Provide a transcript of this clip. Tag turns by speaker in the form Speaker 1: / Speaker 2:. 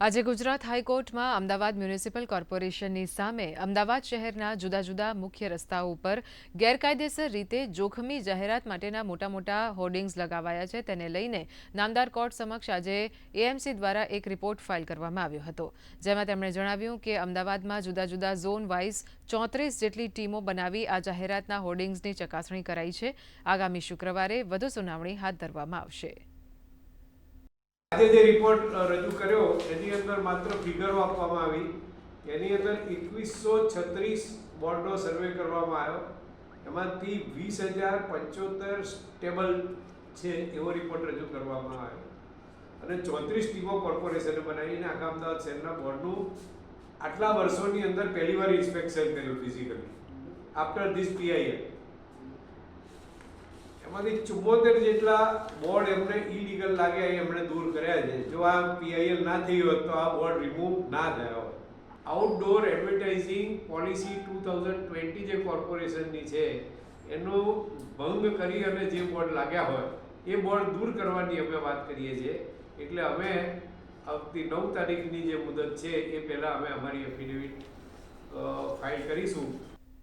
Speaker 1: આજે ગુજરાત હાઈકોર્ટમાં અમદાવાદ મ્યુનિસિપલ કોર્પોરેશનની સામે અમદાવાદ શહેરના જુદા જુદા મુખ્ય રસ્તાઓ ઉપર ગેરકાયદેસર રીતે જોખમી જાહેરાત માટેના મોટા મોટા હોર્ડિંગ્સ લગાવાયા છે. તેને લઈને નામદાર કોર્ટ સમક્ષ આજે એએમસી દ્વારા એક રિપોર્ટ ફાઇલ કરવામાં આવ્યો હતો, જેમાં તેમણે જણાવ્યું કે અમદાવાદમાં જુદા જુદા ઝોન વાઇઝ ચોત્રીસ જેટલી ટીમો બનાવી આ જાહેરાતના હોર્ડિંગ્સની ચકાસણી કરાઈ છે. આગામી શુક્રવારે વધુ સુનાવણી હાથ ધરવામાં આવશે.
Speaker 2: આજે જે રિપોર્ટ રજૂ કર્યો, એની અંદર માત્ર ફિગરો આપવામાં આવી. એની અંદર એકવીસો છત્રીસ બોર્ડનો સર્વે કરવામાં આવ્યો. એમાંથી વીસ હજાર પંચોતેર સ્ટેબલ છે એવો રિપોર્ટ રજૂ કરવામાં આવ્યો. અને ચોત્રીસ ટીમો કોર્પોરેશને બનાવીને આખા અમદાવાદ શહેરના બોર્ડનું આટલા વર્ષોની અંદર પહેલીવાર ઇન્સ્પેક્શન કર્યું ફિઝિકલી આફ્ટર ધીસ પીઆઈએલ એમાંથી ચુમ્મોતેર જેટલા બોર્ડ એમને ઇલીગલ લાગ્યા એ એમણે દૂર કર્યા છે. જો આ પીઆઈએલ ના થઈ હોત તો આ બોર્ડ રિમૂવ ના થયા હોત. Outdoor advertising policy two thousand twenty જે કોર્પોરેશનની છે, એનો ભંગ કરી અને જે બોર્ડ લાગ્યા હોય, એ બોર્ડ દૂર કરવાની અમે વાત કરીએ છીએ. એટલે અમે આવતી નવ તારીખની જે મુદત છે, એ પહેલાં અમે અમારી એફિડેવિટ ફાઇલ કરીશું.